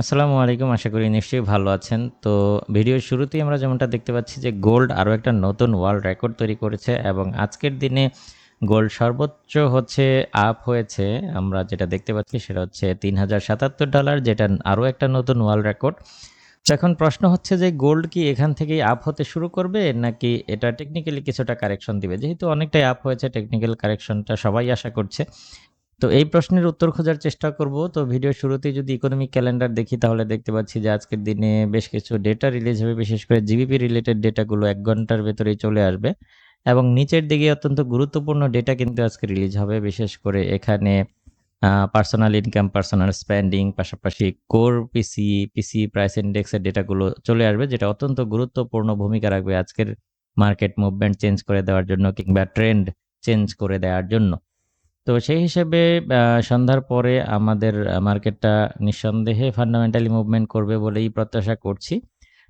আসসালামু আলাইকুম, আশা করি নিশ্চয়ই ভালো আছেন। তো ভিডিওর শুরুতেই আমরা যেমনটা দেখতে পাচ্ছি যে গোল্ড আরও একটা নতুন ওয়ার্ল্ড রেকর্ড তৈরি করেছে এবং আজকের দিনে গোল্ড সর্বোচ্চ হচ্ছে আপ হয়েছে। আমরা যেটা দেখতে পাচ্ছি সেটা হচ্ছে তিন হাজার সাতাত্তর ডলার যেটা আরও একটা নতুন ওয়ার্ল্ড রেকর্ড তো এখন প্রশ্ন হচ্ছে যে গোল্ড কি এখান থেকেই আপ হতে শুরু করবে, নাকি এটা টেকনিক্যালি কিছুটা কারেকশন দিবে? যেহেতু অনেকটাই আপ হয়েছে টেকনিক্যাল কারেকশনটা সবাই আশা করছে। তো এই প্রশ্নের উত্তর খোঁজার চেষ্টা করব। তো ভিডিও শুরুতেই যদি ইকোনমিক ক্যালেন্ডার দেখি, তাহলে দেখতে পাচ্ছি যে আজকের দিনে বেশ কিছু ডেটা রিলিজ হবে। বিশেষ করে জিবিপি রিলেটেড ডেটাগুলো এক ঘণ্টার ভেতরেই চলে আসবে। এবং নিচের দিকে অত্যন্ত গুরুত্বপূর্ণ ডেটা কিন্তু আজকে রিলিজ হবে। বিশেষ করে এখানে পার্সোনাল ইনকাম পার্সোনাল স্পেন্ডিং পাশাপাশি কোর পিসি পিসি প্রাইস ইন্ডেক্সের ডেটাগুলো চলে আসবে, যেটা অত্যন্ত গুরুত্বপূর্ণ ভূমিকা রাখবে আজকের মার্কেট মুভমেন্ট চেঞ্জ করে দেওয়ার জন্য কিংবা ট্রেন্ড চেঞ্জ করে দেওয়ার জন্য। তো সেই হিসেবে সন্ধ্যার পরে আমাদের মার্কেটটা নিঃসন্দেহে ফান্ডামেন্টালি মুভমেন্ট করবে বলেই প্রত্যাশা করছি।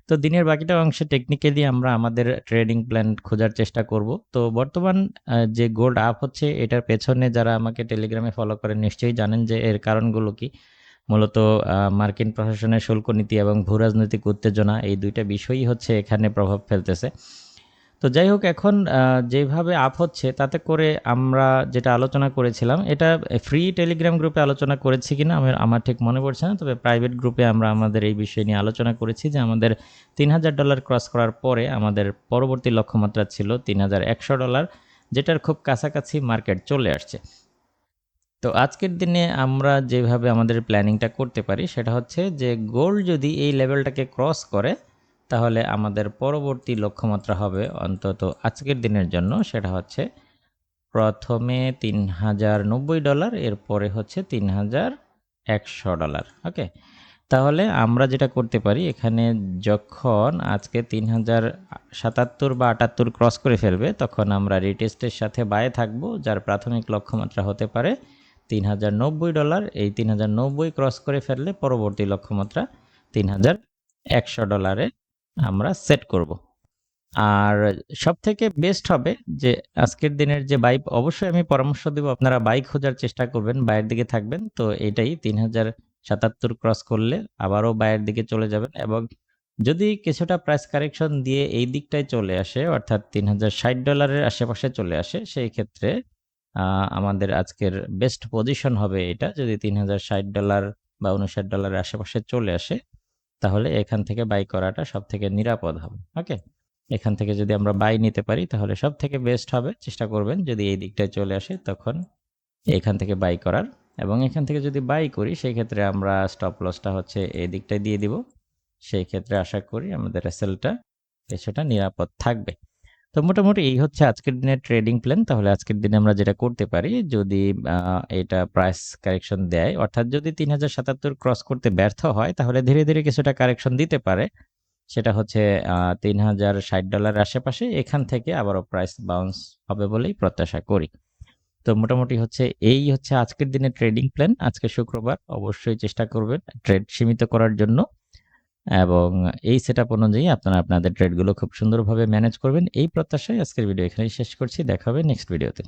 তো দিনের বাকিটা অংশে টেকনিক্যালি আমরা আমাদের ট্রেডিং প্ল্যান খোঁজার চেষ্টা করব। তো বর্তমান যে গোল্ড আপ হচ্ছে, এটার পেছনে যারা আমাকে টেলিগ্রামে ফলো করেন নিশ্চয়ই জানেন যে এর কারণগুলো কি। মূলত মার্কিন প্রশাসনের শুল্ক নীতি এবং ভূরাজনৈতিক উত্তেজনা, এই দুইটা বিষয়ই হচ্ছে এখানে প্রভাব ফেলতেছে। তো যাই হোক, এখন যেভাবে আপ হচ্ছে, তাতে করে আমরা যেটা আলোচনা করেছিলাম, এটা ফ্রি টেলিগ্রাম গ্রুপে আলোচনা করেছি কিনা, আমার আমার ঠিক মনে পড়ছে না, তবে প্রাইভেট গ্রুপে আমরা আমাদের এই বিষয় নিয়ে আলোচনা করেছি যে আমাদের তিন হাজার ডলার ক্রস করার পরে আমাদের পরবর্তী লক্ষ্যমাত্রা ছিল তিন হাজার একশো ডলার যেটার খুব কাছাকাছি মার্কেট চলে আসছে। তো আজকের দিনে আমরা যেভাবে আমাদের প্ল্যানিংটা করতে পারি, সেটা হচ্ছে যে গোল্ড যদি এই লেভেলটাকে ক্রস করে তাহলে আমাদের পরবর্তী লক্ষ্যমাত্রা হবে অন্তত আজকের দিনের জন্য, সেটা হচ্ছে প্রথমে তিন হাজার নব্বই ডলার, এরপরে হচ্ছে তিন হাজার একশো ডলার, ওকে? তাহলে আমরা যেটা করতে পারি, এখানে যখন আজকে তিন হাজার সাতাত্তর বা আটাত্তর ক্রস করে ফেলবে, তখন আমরা রিটেস্টের সাথে বায়ে থাকব, যার প্রাথমিক লক্ষ্যমাত্রা হতে পারে তিন হাজার নব্বই ডলার। এই তিন হাজার নব্বই ক্রস করে ফেললে পরবর্তী লক্ষ্যমাত্রা তিন হাজার একশো ডলারে আমরা সেট করব। আর সব থেকে বেস্ট হবে যে আজকের দিনের যে বাইক অবশ্যই আমি পরামর্শ দেব, আপনারা বাইক খোঁজার চেষ্টা করবেন, বাইরের দিকে থাকবেন। তো এটাই তিন হাজার সাতাত্তর ক্রস করলে আবারও বাইরের দিকে চলে যাবেন এবং যদি কিছুটা প্রাইস কারেকশন দিয়ে এই দিকটায় চলে আসে, অর্থাৎ তিন হাজার ষাট ডলারের আশেপাশে চলে আসে, সেই ক্ষেত্রে আমাদের আজকের বেস্ট পজিশন হবে এটা। যদি তিন হাজার ষাট ডলার বা উনষাট ডলারের আশেপাশে চলে আসে তাহলে এখান থেকে বাই করাটা সব থেকে নিরাপদ হবে ওকে এখান থেকে যদি আমরা বাই নিতে পারি, তাহলে সব থেকে বেস্ট হবে। চেষ্টা করবেন যদি এই দিকটায় চলে আসে, তখন এখান থেকে বাই করার। এবং এখান থেকে যদি বাই করি সেই ক্ষেত্রে আমরা স্টপ লসটা হচ্ছে এই দিকটায় দিয়ে দিব। সেই ক্ষেত্রে আশা করি আমাদের রেসেলটা কিছুটা নিরাপদ থাকবে। তো মোটামুটি এই হচ্ছে আজকের দিনের ট্রেডিং প্ল্যান তাহলে আজকের দিনে আমরা যেটা করতে পারি, যদি এটা প্রাইস কারেকশন দেয়, অর্থাৎ যদি তিন হাজার সাতাত্তর ক্রস করতে ব্যর্থ হয়, তাহলে ধীরে ধীরে কিছুটা কারেকশন দিতে পারে। সেটা হচ্ছে তিন হাজার ষাট ডলারের আশেপাশে, এখান থেকে আবারও প্রাইস বাউন্স হবে বলেই প্রত্যাশা করি। তো মোটামুটি হচ্ছে এই হচ্ছে আজকের দিনের ট্রেডিং প্ল্যান আজকে শুক্রবার, অবশ্যই চেষ্টা করবেন ট্রেড সীমিত করার জন্য। এবং এই সেট আপ অনুযায়ী আপনারা আপনাদের ট্রেডগুলো খুব সুন্দরভাবে ম্যানেজ করবেন। এই প্রত্যাশায় আজকের ভিডিও এখানেই শেষ করছি। দেখা হবে নেক্সট ভিডিওতে